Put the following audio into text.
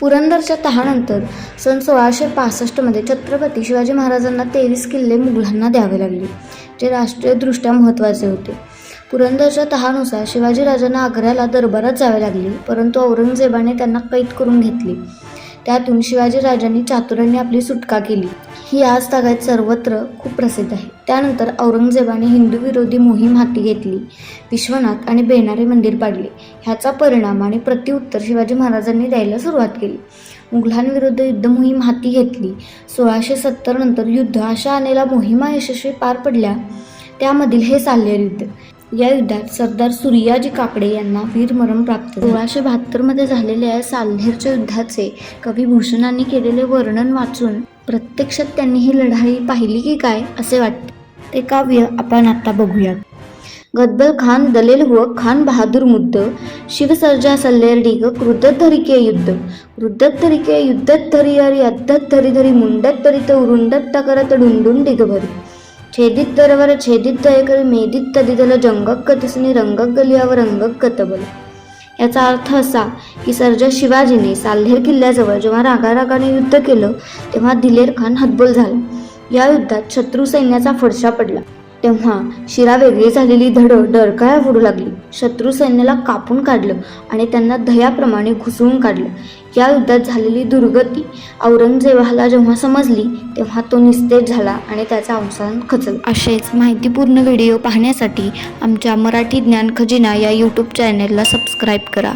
पुरंदरच्या तहानंतर सन सोळाशे पासष्टमध्ये छत्रपती शिवाजी महाराजांना तेवीस किल्ले मुघलांना द्यावे लागले जे राष्ट्रीयदृष्ट्या महत्त्वाचे होते. पुरंदरच्या तहानुसार शिवाजी राजांना आग्र्याला दरबारात जावे लागले परंतु औरंगजेबाने त्यांना कैद करून घेतले. त्यातून शिवाजी राजांनी चातुर्याने आपली सुटका केली. ही आज तागायत सर्वत्र खूप प्रसिद्ध आहे. त्यानंतर औरंगजेबाने हिंदू विरोधी मोहीम हाती घेतली. विश्वनाथ आणि बेनारे मंदिर पाडले. ह्याचा परिणाम आणि प्रत्युत्तर शिवाजी महाराजांनी द्यायला सुरुवात केली. मुघलांविरुद्ध युद्ध मोहीम हाती घेतली. सोळाशे सत्तर नंतर युद्ध अशा अनेला मोहिमा यशस्वी पार पडल्या. त्यामधील हे साल्य युद्ध या युद्धात सरदार सूर्याजी काकडे यांना वीरमरण प्राप्त सोळाशे बहात्तरमध्ये झालेल्या या साल्हेरच्या युद्धाचे कवी भूषणांनी केलेले वर्णन वाचून प्रत्यक्षात त्यांनी ही लढाई पाहिली की काय असे वाटते. ते काव्य आपण आता बघूयात. गद्दल खान दलेल व खान बहादूर मुद्द शिवसर्जा सल्लेर डीग क्रुद्धत युद्ध. क्रुद्धत युद्धत धरी हरी अद्धत धरी धरी मुंडत धरित उरुंडत करत डुंडून डिगभरी. छेदित दरवर छेदित दयकर मेदित तदिदल जंगक दिसणे रंगक गलियावर रंगक कतबल याचा अर्थ असा की सर्जा शिवाजीने साल्हेर किल्ल्याजवळ जेव्हा रागारागाने युद्ध केलं तेव्हा दिलेर खान हतबल झाला या युद्धात शत्रू सैन्याचा फडशा पडला तेव्हा शिरा वेगळी झालेली धड डरकाळ्या फोडू लागली. शत्रू सैन्याला कापून काढलं आणि त्यांना दह्याप्रमाणे घुसळून काढलं. या युद्धात झालेली दुर्गती औरंगजेबाला जेव्हा समजली तेव्हा तो निस्तेज झाला आणि त्याचा अवसान खचल. असेच माहितीपूर्ण व्हिडिओ पाहण्यासाठी आमच्या मराठी ज्ञान खजिना या यूट्यूब चॅनेलला सबस्क्राईब करा.